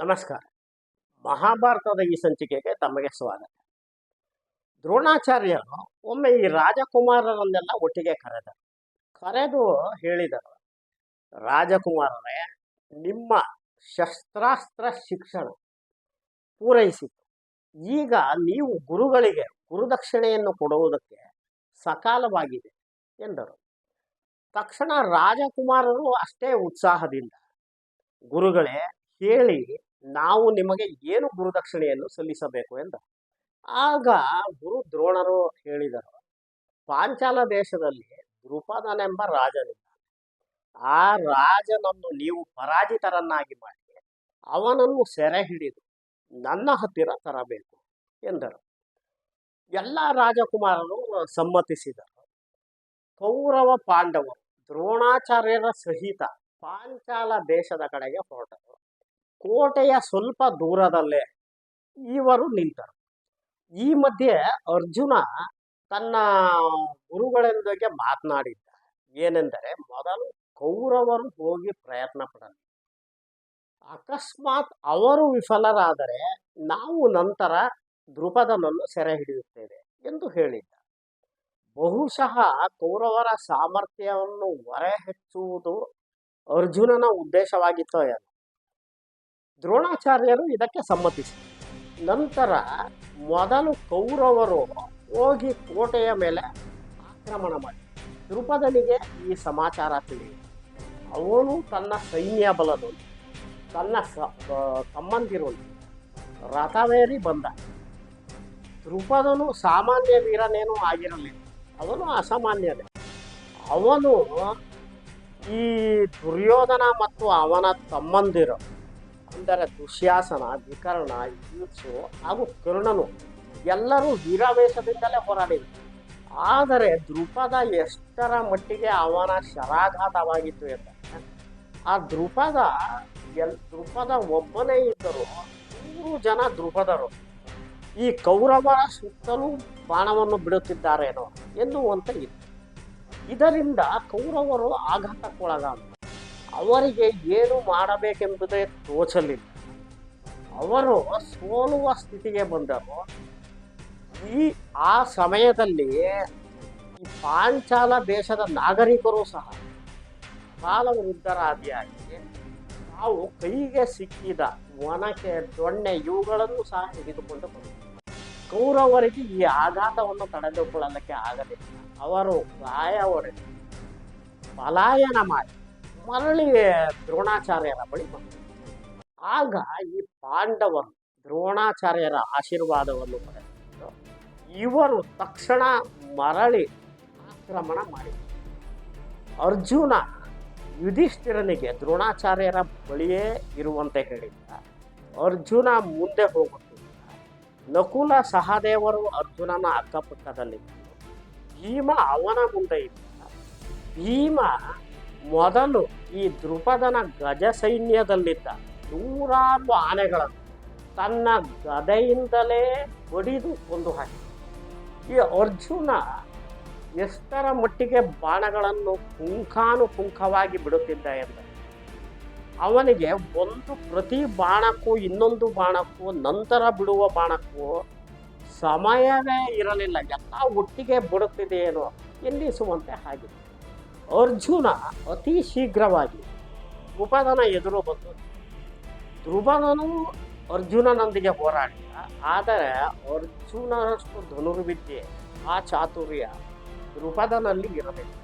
ನಮಸ್ಕಾರ. ಮಹಾಭಾರತದ ಈ ಸಂಚಿಕೆಗೆ ತಮಗೆ ಸ್ವಾಗತ. ದ್ರೋಣಾಚಾರ್ಯರು ಒಮ್ಮೆ ಈ ರಾಜಕುಮಾರರನ್ನೆಲ್ಲ ಒಟ್ಟಿಗೆ ಕರೆದರು. ಕರೆದು ಹೇಳಿದರು, ರಾಜಕುಮಾರರೇ, ನಿಮ್ಮ ಶಸ್ತ್ರಾಸ್ತ್ರ ಶಿಕ್ಷಣ ಪೂರೈಸಿತು. ಈಗ ನೀವು ಗುರುಗಳಿಗೆ ಗುರುದಕ್ಷಿಣೆಯನ್ನು ಕೊಡುವುದಕ್ಕೆ ಸಕಾಲವಾಗಿದೆ ಎಂದರು. ತಕ್ಷಣ ರಾಜಕುಮಾರರು ಅಷ್ಟೇ ಉತ್ಸಾಹದಿಂದ ಗುರುಗಳೇ ಹೇಳಿ ನಾವು ನಿಮಗೆ ಏನು ಗುರುದಕ್ಷಿಣೆಯನ್ನು ಸಲ್ಲಿಸಬೇಕು ಎಂದ. ಆಗ ಗುರು ದ್ರೋಣರು ಹೇಳಿದರು, ಪಾಂಚಾಲ ದೇಶದಲ್ಲಿ ದೃಪದನೆಂಬ ರಾಜನಿದ್ದ ಆ ರಾಜನನ್ನು ನೀವು ಪರಾಜಿತರನ್ನಾಗಿ ಮಾಡಿ, ಅವನನ್ನು ಸೆರೆ ಹಿಡಿದು ನನ್ನ ಹತ್ತಿರ ತರಬೇಕು ಎಂದರು. ಎಲ್ಲ ರಾಜಕುಮಾರರು ಸಮ್ಮತಿಸಿದರು. ಕೌರವ ಪಾಂಡವರು ದ್ರೋಣಾಚಾರ್ಯರ ಸಹಿತ ಪಾಂಚಾಲ ದೇಶದ ಕಡೆಗೆ ಹೊರಟರು. ಕೋಟೆಯ ಸ್ವಲ್ಪ ದೂರದಲ್ಲೇ ಇವರು ನಿಂತರು. ಈ ಮಧ್ಯೆ ಅರ್ಜುನ ತನ್ನ ಗುರುಗಳೊಂದಿಗೆ ಮಾತನಾಡಿದ್ದ. ಏನೆಂದರೆ, ಮೊದಲು ಕೌರವರು ಹೋಗಿ ಪ್ರಯತ್ನ ಪಡಲಿ. ಅಕಸ್ಮಾತ್ ಅವರು ವಿಫಲರಾದರೆ ನಾವು ನಂತರ ದೃಪದನನ್ನು ಸೆರೆ ಹಿಡಿಯುತ್ತೇವೆ ಎಂದು ಹೇಳಿದ್ದ. ಬಹುಶಃ ಕೌರವರ ಸಾಮರ್ಥ್ಯವನ್ನು ಹೊರೆ ಹೆಚ್ಚುವುದು ಅರ್ಜುನನ ಉದ್ದೇಶವಾಗಿತ್ತೋ ಏನೋ. ದ್ರೋಣಾಚಾರ್ಯರು ಇದಕ್ಕೆ ಸಮ್ಮತಿಸಿದರು. ನಂತರ ಮೊದಲು ಕೌರವರು ಹೋಗಿ ಕೋಟೆಯ ಮೇಲೆ ಆಕ್ರಮಣ ಮಾಡಿ ದ್ರುಪದನಿಗೆ ಈ ಸಮಾಚಾರ ತಿಳಿಯಿತು. ಅವನು ತನ್ನ ಸೈನ್ಯ ಬಲದೊಂದು ತನ್ನ ಸ ತಮ್ಮಂದಿರೊಂದಿಗೆ ರಥವೇರಿ ಬಂದ. ದ್ರುಪದನು ಸಾಮಾನ್ಯ ವೀರನೇನೂ ಆಗಿರಲಿಲ್ಲ. ಅವನು ಅಸಾಮಾನ್ಯನೇ. ಅವನು ಈ ದುರ್ಯೋಧನ ಮತ್ತು ಅವನ ತಮ್ಮಂದಿರು ಅಂದರೆ ದುಶ್ಯಾಸನ ವಿಕರ್ಣ ಯುತ್ಸು ಹಾಗೂ ಕರುಣನು ಎಲ್ಲರೂ ವೀರಾವೇಶದಿಂದಲೇ ಹೋರಾಡಿದರು. ಆದರೆ ದೃಪದ ಎಷ್ಟರ ಮಟ್ಟಿಗೆ ಅವನ ಶರಾಘಾತವಾಗಿತ್ತು ಎಂದರೆ ಆ ದೃಪದ ಎಲ್ ದೃಪದ ಒಬ್ಬನೇ ಇದ್ದರು. ನೂರು ಜನ ದೃಪದರು ಈ ಕೌರವರ ಸುತ್ತಲೂ ಬಾಣವನ್ನು ಬಿಡುತ್ತಿದ್ದಾರೇನೋ ಎನ್ನುವಂತೆ ಇತ್ತು. ಇದರಿಂದ ಕೌರವರು ಆಘಾತಕ್ಕೊಳಗಾದ ಅವರಿಗೆ ಏನು ಮಾಡಬೇಕೆಂಬುದೇ ತೋಚಲಿಲ್ಲ. ಅವರು ಸೋಲುವ ಸ್ಥಿತಿಗೆ ಬಂದರು. ಈ, ಆ ಸಮಯದಲ್ಲಿ ಈ ಪಾಂಚಾಲ ದೇಶದ ನಾಗರಿಕರು ಸಹ ಕಾಲ ವೃದ್ಧರಾದಿಯಾಗಿ ತಾವು ಕೈಗೆ ಸಿಕ್ಕಿದ ಒನಕೆ, ದೊಣ್ಣೆ ಇವುಗಳನ್ನು ಸಹ ತೆಗೆದುಕೊಂಡು ಬಂದರು. ಕೌರವರಿಗೆ ಈ ಆಘಾತವನ್ನು ತಡೆದುಕೊಳ್ಳಲಿಕ್ಕೆ ಆಗಲಿಲ್ಲ. ಅವರು ಗಾಯ ಪಲಾಯನ ಮಾಡಿ ಮರಳಿ ದ್ರೋಣಾಚಾರ್ಯರ ಬಳಿ ಬಂದರು. ಆಗ ಈ ಪಾಂಡವರು ದ್ರೋಣಾಚಾರ್ಯರ ಆಶೀರ್ವಾದವನ್ನು ಪಡೆದರು ಇವರು ತಕ್ಷಣ ಮರಳಿ ಆಕ್ರಮಣ ಮಾಡಿದರು. ಅರ್ಜುನ ಯುಧಿಷ್ಠಿರನಿಗೆ ದ್ರೋಣಾಚಾರ್ಯರ ಬಳಿಯೇ ಇರುವಂತೆ ಹೇಳಿದ್ದ. ಅರ್ಜುನ ಮುಂದೆ ಹೋಗುತ್ತಿದ್ದ. ನಕುಲ ಸಹದೇವರು ಅರ್ಜುನನ ಅಕ್ಕಪಕ್ಕದಲ್ಲಿದ್ದರು ಭೀಮ ಅವನ ಮುಂದೆ ಇದ್ದ. ಭೀಮ ಮೊದಲು ಈ ದೃಪದನ ಗಜ ಸೈನ್ಯದಲ್ಲಿದ್ದ ನೂರಾರು ಆನೆಗಳನ್ನು ತನ್ನ ಗದೆಯಿಂದಲೇ ಒಡಿದು ಕೊಂದು ಹಾಕಿ ಈ ಅರ್ಜುನ ಎಷ್ಟರ ಮಟ್ಟಿಗೆ ಬಾಣಗಳನ್ನು ಪುಂಖಾನುಪುಂಖವಾಗಿ ಬಿಡುತ್ತಿದ್ದ ಎಂದರೆ, ಅವನಿಗೆ ಒಂದು ಪ್ರತಿ ಬಾಣಕ್ಕೂ ಇನ್ನೊಂದು ಬಾಣಕ್ಕೂ, ನಂತರ ಬಿಡುವ ಬಾಣಕ್ಕೂ ಸಮಯವೇ ಇರಲಿಲ್ಲ. ಎಲ್ಲ ಒಟ್ಟಿಗೆ ಬಿಡುತ್ತಿದೆಯೇನೋ ಎನ್ನಿಸುವಂತೆ ಆಗಿದೆ ಅರ್ಜುನ ಅತಿ ಶೀಘ್ರವಾಗಿ ದ್ರುಪದನ ಎದುರು ಬಂದು ಧ್ರುಪದನು ಅರ್ಜುನನೊಂದಿಗೆ ಹೋರಾಡಿದ, ಆದರೆ ಅರ್ಜುನನಷ್ಟು ಧನುರ್ವಿದ್ಯೆ ಆ ಚಾತುರ್ಯ ದ್ರುಪದನಲ್ಲಿ ಇರಬೇಕು.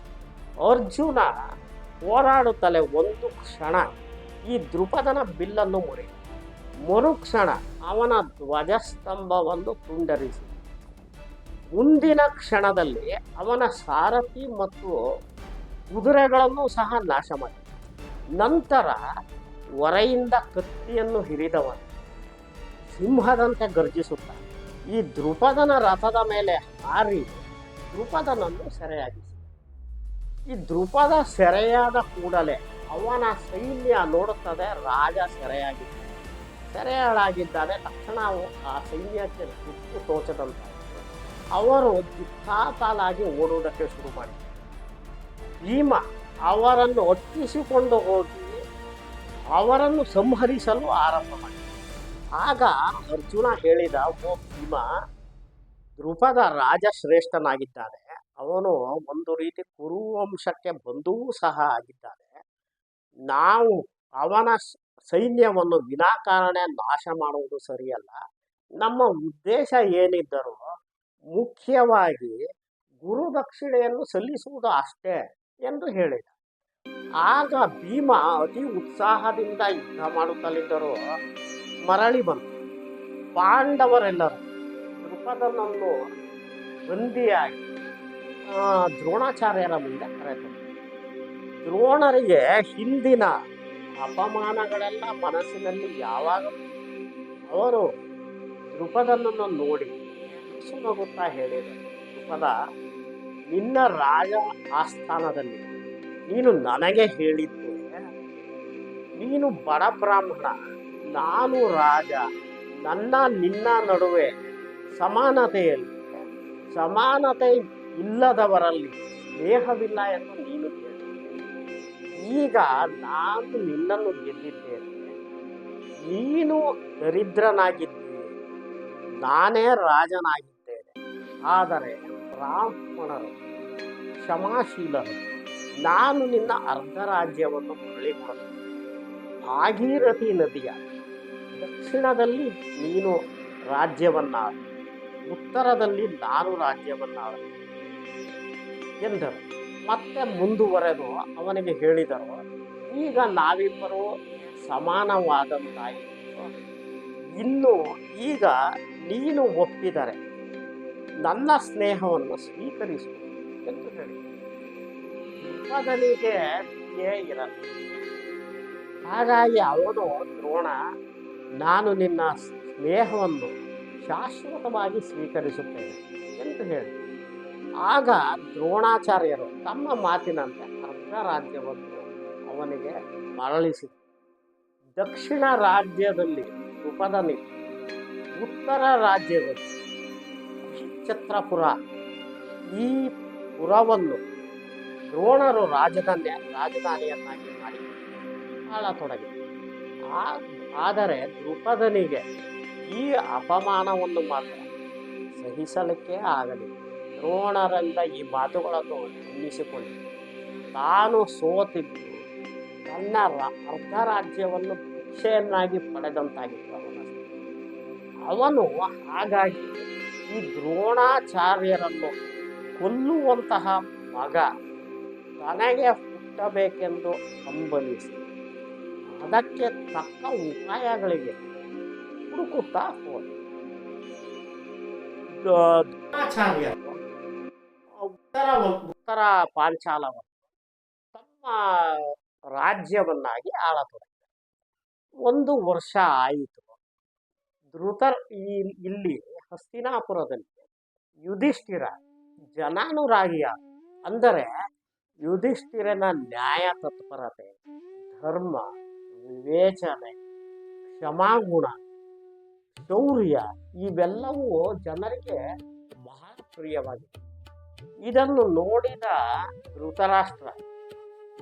ಅರ್ಜುನ ಹೋರಾಡುತ್ತಲೇ ಒಂದು ಕ್ಷಣ ಈ ದ್ರುಪದನ ಬಿಲ್ಲನ್ನು ಮುರಿ ಮರುಕ್ಷಣ ಅವನ ಧ್ವಜಸ್ತಂಭವನ್ನು ತುಂಡರಿಸಿ ಮುಂದಿನ ಕ್ಷಣದಲ್ಲಿ ಅವನ ಸಾರಥಿ ಮತ್ತು ಕುದುರೆಗಳನ್ನು ಸಹ ನಾಶ ಮಾಡಿ. ನಂತರ ಹೊರೆಯಿಂದ ಕತ್ತಿಯನ್ನು ಹಿರಿದವನು ಸಿಂಹದಂತೆ ಗರ್ಜಿಸುತ್ತ. ಈ ದೃಪದನ ರಥದ ಮೇಲೆ ಹಾರಿ ದೃಪದನನ್ನು ಸೆರೆಯಾಗಿಸಿ. ಈ ದೃಪದ ಸೆರೆಯಾದ ಕೂಡಲೇ ಅವನ ಸೈನ್ಯ ನೋಡುತ್ತದೆ, ರಾಜ ಸೆರೆಯಾಗಿದ್ದ ಸೆರೆಯಾಳಾಗಿದ್ದಾನೆ, ತಕ್ಷಣ ಆ ಸೈನ್ಯಕ್ಕೆ ದಿಕ್ಕು ತೋಚದಂತ ಅವರು ದಿಕ್ಕಾತಾಲಾಗಿ ಓಡುವುದಕ್ಕೆ ಶುರು ಮಾಡಿದರು. ಭೀಮ ಅವರನ್ನು ಒಟ್ಟಿಸಿಕೊಂಡು ಹೋಗಿ ಅವರನ್ನು ಸಂಹರಿಸಲು ಆರಂಭ ಮಾಡಿದ. ಆಗ ಅರ್ಜುನ ಹೇಳಿದ, ಓ ಭೀಮ ಧ್ರುಪದ ರಾಜಶ್ರೇಷ್ಠನಾಗಿದ್ದಾನೆ. ಅವನು ಒಂದು ರೀತಿ ಕುರುವಂಶಕ್ಕೆ ಬಂದೂ ಸಹ ಆಗಿದ್ದಾನೆ. ನಾವು ಅವನ ಸೈನ್ಯವನ್ನು ವಿನಾಕಾರಣ ನಾಶ ಮಾಡುವುದು ಸರಿಯಲ್ಲ. ನಮ್ಮ ಉದ್ದೇಶ ಏನಿದ್ದರೂ ಮುಖ್ಯವಾಗಿ ಗುರುದಕ್ಷಿಣೆಯನ್ನು ಸಲ್ಲಿಸುವುದು ಅಷ್ಟೇ. ಎಂದು ಹೇಳಿದ. ಆಗ ಭೀಮ ಅತಿ ಉತ್ಸಾಹದಿಂದ ಯುದ್ಧ ಮಾಡುತ್ತಲಿದ್ದರು ಮರಳಿ ಬಂತು ಪಾಂಡವರೆಲ್ಲರೂ ದೃಪದನನ್ನು ಬಂದಿಯಾಗಿ ದ್ರೋಣಾಚಾರ್ಯರ ಮುಂದೆ ಕರೆತರು ದ್ರೋಣರಿಗೆ ಹಿಂದಿನ ಅಪಮಾನಗಳೆಲ್ಲ ಮನಸ್ಸಿನಲ್ಲಿ ಯಾವಾಗ ಅವರು ದೃಪದನನ್ನು ನೋಡಿ ಸುನಗುತ್ತಾ ಹೇಳಿದರು. ದ್ರುಪದ ನಿನ್ನ ರಾಜ ಆಸ್ಥಾನದಲ್ಲಿ. ನೀನು ನನಗೆ ಹೇಳಿದ್ದೆ. ನೀನು ಬಡ ಬ್ರಾಹ್ಮಣ. ನಾನು ರಾಜ. ನನ್ನ ನಿನ್ನ ನಡುವೆ ಸಮಾನತೆಯಲ್ಲಿ, ಸಮಾನತೆ ಇಲ್ಲದವರಲ್ಲಿ ಸ್ನೇಹವಿಲ್ಲ ಎಂದು ನೀನು ಈಗ ನಾನು ನಿನ್ನನ್ನು ಗೆದ್ದಿದ್ದೇನೆ ನೀನು ದರಿದ್ರನಾಗಿದ್ದೀನಿ ನಾನೇ ರಾಜನಾಗಿದ್ದೇನೆ. ಆದರೆ ಬ್ರಾಹ್ಮಣರು, ಕ್ಷಮಾಶೀಲರು. ನಾನು ನಿನ್ನ ಅರ್ಧ ರಾಜ್ಯವನ್ನು ಮರಳಿ ಕೊಡುತ್ತೇನೆ ಭಾಗೀರಥಿ ನದಿಯ ದಕ್ಷಿಣದಲ್ಲಿ ನೀನು ರಾಜ್ಯವನ್ನಾಳು, ಉತ್ತರದಲ್ಲಿ ನಾನು ರಾಜ್ಯವನ್ನಾಳು ಎಂದರು. ಮತ್ತೆ ಮುಂದುವರೆದು ಅವನಿಗೆ ಹೇಳಿದರು, ಈಗ ನಾವಿಬ್ಬರು ಸಮಾನವಾದಂತಾಯಿತು. ಇನ್ನು ಈಗ ನೀನು ಒಪ್ಪಿದರೆ ನನ್ನ ಸ್ನೇಹವನ್ನು ಸ್ವೀಕರಿಸು ಎಂದು ಹೇಳಿ. ಇರಲ್ಲ ಹಾಗಾಗಿ ಅವನು ದ್ರೋಣ, ನಾನು ನಿನ್ನ ಸ್ನೇಹವನ್ನು ಶಾಶ್ವತವಾಗಿ ಸ್ವೀಕರಿಸುತ್ತೇನೆ ಎಂದು ಹೇಳಿ. ಆಗ ದ್ರೋಣಾಚಾರ್ಯರು ತಮ್ಮ ಮಾತಿನಂತೆ ಅರ್ಧ ರಾಜ್ಯವನ್ನು ಅವನಿಗೆ ಮರಳಿಸಿದರು. ದಕ್ಷಿಣ ರಾಜ್ಯದಲ್ಲಿ ಉಪದನಿ ಉತ್ತರ ರಾಜ್ಯದಲ್ಲಿ ಛತ್ರಪುರ ಈ ಪುರವನ್ನು ದ್ರೋಣರು ರಾಜಧಾನಿ, ರಾಜಧಾನಿಯನ್ನಾಗಿ ಮಾಡಿ ಆಳತೊಡಗಿ. ಆದರೆ ದ್ರುಪದನಿಗೆ ಈ ಅಪಮಾನವನ್ನು ಮಾತ್ರ ಸಹಿಸಲಿಕ್ಕೆ ಆಗಲಿಲ್ಲ. ದ್ರೋಣರಿಂದ ಈ ಮಾತುಗಳನ್ನು ಅನ್ನಿಸಿಕೊಂಡು ತಾನು ಸೋತಿದ್ದು ತನ್ನ ಅರ್ಧ ರಾಜ್ಯವನ್ನು ಭಿಕ್ಷೆಯನ್ನಾಗಿ ಪಡೆದಂತಾಗಿತ್ತು ಅವನು ಹಾಗಾಗಿ ಈ ದ್ರೋಣಾಚಾರ್ಯರನ್ನು ಕೊಲ್ಲುವಂತಹ ಮಗ ತನಗೆ ಹುಟ್ಟಬೇಕೆಂದು ಹಂಬಲಿಸಿ ಅದಕ್ಕೆ ತಕ್ಕ ಉಪಾಯಗಳಿಗೆ ಹುಡುಕುತ್ತಾ ಹೋದ. ದ್ರೋಣಾಚಾರ್ಯರು ಉತ್ತರ ಉತ್ತರ ಪಾಂಚಾಲವನ್ನು ತಮ್ಮ ರಾಜ್ಯವನ್ನಾಗಿ ಆಳತೊಡಗಿದರು. ಒಂದು ವರ್ಷ ಆಯಿತು. ಧೃತ ಇಲ್ಲಿ ಹಸ್ತಿನಾಪುರದಲ್ಲಿ ಯುಧಿಷ್ಠಿರ ಜನಾನುರಾಗಿಯ ಅಂದರೆ ಯುಧಿಷ್ಠಿರನ ನ್ಯಾಯ ತತ್ಪರತೆ, ಧರ್ಮ, ವಿವೇಚನೆ, ಕ್ಷಮಾಗುಣ, ಶೌರ್ಯ ಇವೆಲ್ಲವೂ ಜನರಿಗೆ ಬಹಳ ಪ್ರಿಯವಾಗಿದೆ ಇದನ್ನು ನೋಡಿದ ಧೃತರಾಷ್ಟ್ರ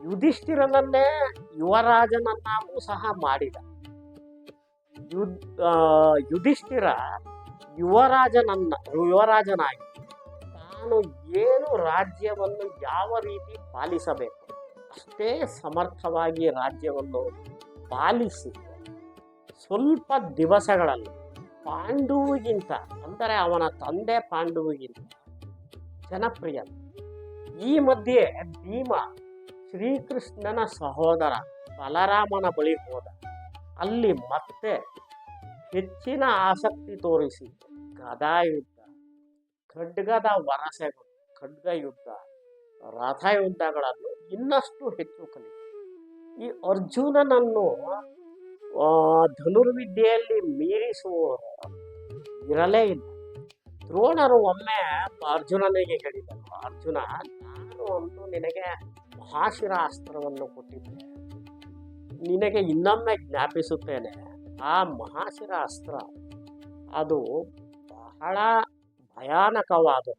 ಯುಧಿಷ್ಠಿರನನ್ನೇ ಯುವರಾಜನನ್ನಾಗೂ ಸಹ ಮಾಡಿದ. ಯುದ್ ಯುಧಿಷ್ಠಿರ ಯುವರಾಜನನ್ನ ಯುವರಾಜನಾಗಿ ತಾನು ಏನು ರಾಜ್ಯವನ್ನು ಯಾವ ರೀತಿ ಪಾಲಿಸಬೇಕು, ಅಷ್ಟೇ ಸಮರ್ಥವಾಗಿ ರಾಜ್ಯವನ್ನು ಪಾಲಿಸಿ, ಸ್ವಲ್ಪ ದಿವಸಗಳಲ್ಲಿ ಪಾಂಡುವಿಗಿಂತ, ಅಂದರೆ ಅವನ ತಂದೆ ಪಾಂಡುವಿಗಿಂತ ಜನಪ್ರಿಯ. ಈ ಮಧ್ಯೆ ಭೀಮ ಶ್ರೀಕೃಷ್ಣನ ಸಹೋದರ ಬಲರಾಮನ ಬಳಿ ಹೋದ. ಅಲ್ಲಿ ಮತ್ತೆ ಹೆಚ್ಚಿನ ಆಸಕ್ತಿ ತೋರಿಸಿ. ಗದಾ ಯುದ್ಧ ಖಡ್ಗದ ವರಸೆಗಳು ಖಡ್ಗ ಯುದ್ಧ ರಥ ಇನ್ನಷ್ಟು ಹೆಚ್ಚು ಕಲಿತ. ಈ ಅರ್ಜುನನನ್ನು ಧನುರ್ವಿದ್ಯೆಯಲ್ಲಿ ಮೀರಿಸುವವರು ಇರಲೇ ಇಲ್ಲ. ದ್ರೋಣರು ಒಮ್ಮೆ ಅರ್ಜುನನಿಗೆ ಹೇಳಿದರು, ಅರ್ಜುನ, ನಾನು ಒಂದು ನಿನಗೆ ಮಹಾಶಿರ ಅಸ್ತ್ರವನ್ನು ಕೊಟ್ಟಿದ್ದೆ ನಿನಗೆ ಇನ್ನೊಮ್ಮೆ ಜ್ಞಾಪಿಸುತ್ತೇನೆ. ಆ ಮಹಾಶಿರ ಅಸ್ತ್ರ ಅದು ಬಹಳ ಭಯಾನಕವಾದ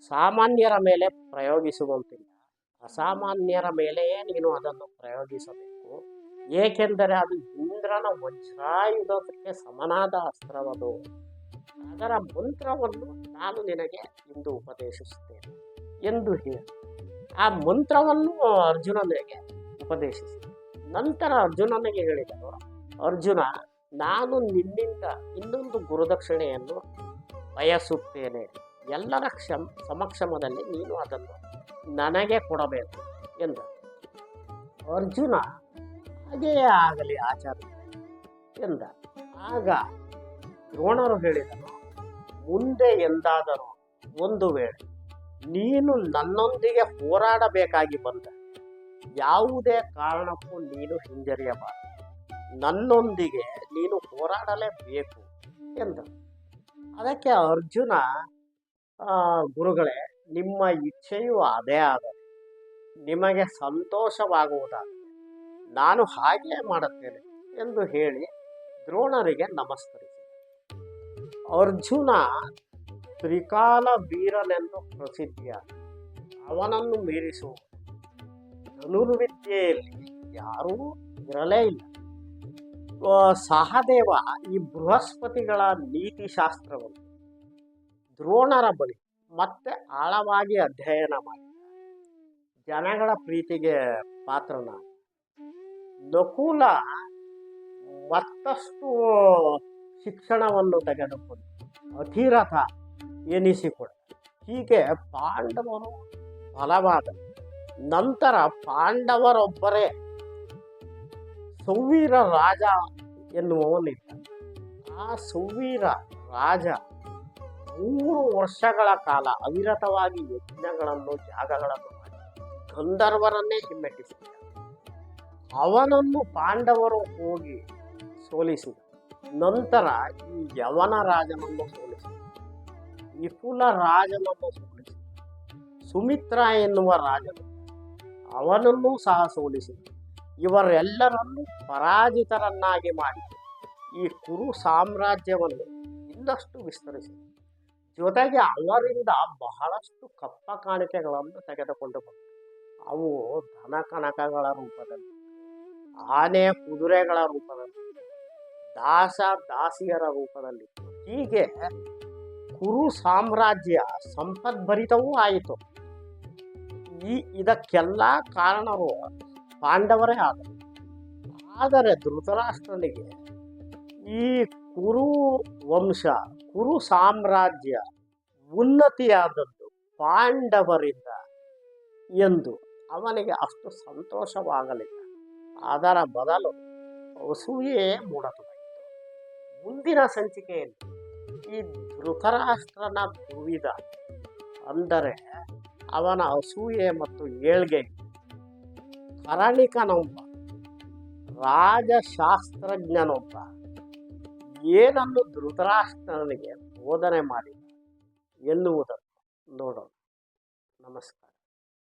ಸಾಮಾನ್ಯರ ಮೇಲೆ ಪ್ರಯೋಗಿಸುವಂತಿಲ್ಲ. ಅಸಾಮಾನ್ಯರ ಮೇಲೆಯೇ ನೀನು ಅದನ್ನು ಪ್ರಯೋಗಿಸಬೇಕು. ಏಕೆಂದರೆ ಅದು ಇಂದ್ರನ ವಜ್ರಾಯುಧಕ್ಕೆ ಸಮನಾದ ಅಸ್ತ್ರವದು. ಅದರ ಮಂತ್ರವನ್ನು ನಾನು ನಿನಗೆ ಇಂದು ಉಪದೇಶಿಸುತ್ತೇನೆ ಎಂದು ಹೇಳಿ. ಆ ಮಂತ್ರವನ್ನು ಅರ್ಜುನನಿಗೆ ಉಪದೇಶಿಸಿ. ನಂತರ ಅರ್ಜುನನಿಗೆ ಹೇಳಿದರು ಅರ್ಜುನ, ನಾನು ನಿನ್ನಿಂದ ಇನ್ನೊಂದು ಗುರುದಕ್ಷಿಣೆಯನ್ನು ಬಯಸುತ್ತೇನೆ. ಎಲ್ಲರ ಕ್ಷಮ, ಸಮಕ್ಷಮದಲ್ಲಿ ನೀನು ಅದನ್ನು ನನಗೆ ಕೊಡಬೇಕು ಎಂದ. ಅರ್ಜುನ ಹಾಗೆಯೇ ಆಗಲಿ ಆಚಾರ್ಯ ಎಂದ. ಆಗ ದ್ರೋಣರು ಹೇಳಿದರು ಮುಂದೆ ಎಂದಾದರೂ ಒಂದು ವೇಳೆ ನೀನು ನನ್ನೊಂದಿಗೆ ಹೋರಾಡಬೇಕಾಗಿ ಬಂದ, ಯಾವುದೇ ಕಾರಣಕ್ಕೂ ನೀನು ಹಿಂಜರಿಯಬಾರದು. ನನ್ನೊಂದಿಗೆ ನೀನು ಹೋರಾಡಲೇಬೇಕು ಎಂದ ಅದಕ್ಕೆ ಅರ್ಜುನ ಗುರುಗಳೇ, ನಿಮ್ಮ ಇಚ್ಛೆಯು ಅದೇ ಆದರೆ ನಿಮಗೆ ಸಂತೋಷವಾಗುವುದಾದರೆ ನಾನು ಹಾಗೆಯೇ ಮಾಡುತ್ತೇನೆ ಎಂದು ಹೇಳಿ ದ್ರೋಣರಿಗೆ ನಮಸ್ಕರಿಸಿದ ಅರ್ಜುನ ತ್ರಿಕಾಲ ವೀರನೆಂದು ಪ್ರಸಿದ್ಧಿಯ ಅವನನ್ನು ಮೀರಿಸುವ ಧನುರ್ವಿದ್ಯೆಯಲ್ಲಿ ಯಾರೂ ಇರಲೇ ಇಲ್ಲ. ಸಹದೇವ ಈ ಬೃಹಸ್ಪತಿಗಳ ನೀತಿಶಾಸ್ತ್ರವನ್ನು ದ್ರೋಣರ ಬಳಿ ಮತ್ತೆ ಆಳವಾಗಿ ಅಧ್ಯಯನ ಮಾಡಿ. ಜನಗಳ ಪ್ರೀತಿಗೆ ಪಾತ್ರನ ನಕುಲ ಮತ್ತಷ್ಟು ಶಿಕ್ಷಣವನ್ನು ತೆಗೆದುಕೊಂಡು ಅಧೀರಥ ಎನಿಸಿಕೊಡ. ಹೀಗೆ ಪಾಂಡವರು ಬಲವಾದ ನಂತರ ಪಾಂಡವರೊಬ್ಬರೇ ಸೌವೀರ ರಾಜ ಎನ್ನುವವನಿದ್ದ ಆ ಸುವೀರ ರಾಜ ಮೂರು ವರ್ಷಗಳ ಕಾಲ ಅವಿರತವಾಗಿ ಯಜ್ಞಗಳನ್ನು, ಜಾಗಗಳನ್ನು ಮಾಡಿ ಗಂಧರ್ವರನ್ನೇ ಹಿಮ್ಮೆಟ್ಟಿಸಿದ. ಅವನನ್ನು ಪಾಂಡವರು ಹೋಗಿ ಸೋಲಿಸಿದ. ನಂತರ ಈ ಯವನ ರಾಜನನ್ನು ಸೋಲಿಸಿದ. ವಿಪುಲ ರಾಜನನ್ನು ಸೋಲಿಸಿದ. ಸುಮಿತ್ರ ಎನ್ನುವ ರಾಜನು ಅವನನ್ನೂ ಸಹ ಸೋಲಿಸಿದ. ಇವರೆಲ್ಲರನ್ನೂ ಪರಾಜಿತರನ್ನಾಗಿ ಮಾಡಿ ಈ ಕುರು ಸಾಮ್ರಾಜ್ಯವನ್ನು ಇನ್ನಷ್ಟು ವಿಸ್ತರಿಸಿತು ಜೊತೆಗೆ ಅವರಿಂದ ಬಹಳಷ್ಟು ಕಪ್ಪ ಕಾಣಿಕೆಗಳನ್ನು ತೆಗೆದುಕೊಂಡು ಅವು ಧನ ಕನಕಗಳ ರೂಪದಲ್ಲಿ, ಆನೆ ಕುದುರೆಗಳ ರೂಪದಲ್ಲಿ, ದಾಸ ದಾಸಿಯರ ರೂಪದಲ್ಲಿ. ಹೀಗೆ ಕುರು ಸಾಮ್ರಾಜ್ಯ ಸಂಪದ್ಭರಿತವೂ ಆಯಿತು. ಈ ಇದಕ್ಕೆಲ್ಲ ಕಾರಣರು ಪಾಂಡವರೇ ಆದರು. ಆದರೆ ಧೃತರಾಷ್ಟ್ರನಿಗೆ ಈ ಕುರು ವಂಶ, ಕುರು ಸಾಮ್ರಾಜ್ಯ ಉನ್ನತಿಯಾದದ್ದು ಪಾಂಡವರಿಂದ ಎಂದು ಅವನಿಗೆ ಅಷ್ಟು ಸಂತೋಷವಾಗಲಿಲ್ಲ. ಅದರ ಬದಲು ಅಸೂಯೆ ಮೂಡತೊಡಗಿತು. ಮುಂದಿನ ಸಂಚಿಕೆಯಲ್ಲಿ ಈ ಧೃತರಾಷ್ಟ್ರನ ದುವಿಧ ಅಂದರೆ ಅವನ ಅಸೂಯೆ ಮತ್ತು ಏಳ್ಗೆ ಕರಣಿಕನೊಬ್ಬ ರಾಜಶಾಸ್ತ್ರಜ್ಞನೊಬ್ಬ ಏನನ್ನು ಧೃತರಾಷ್ಟ್ರನಿಗೆ ಬೋಧನೆ ಮಾಡಿದ ಎನ್ನುವುದನ್ನು ನೋಡೋಣ. ನಮಸ್ಕಾರ.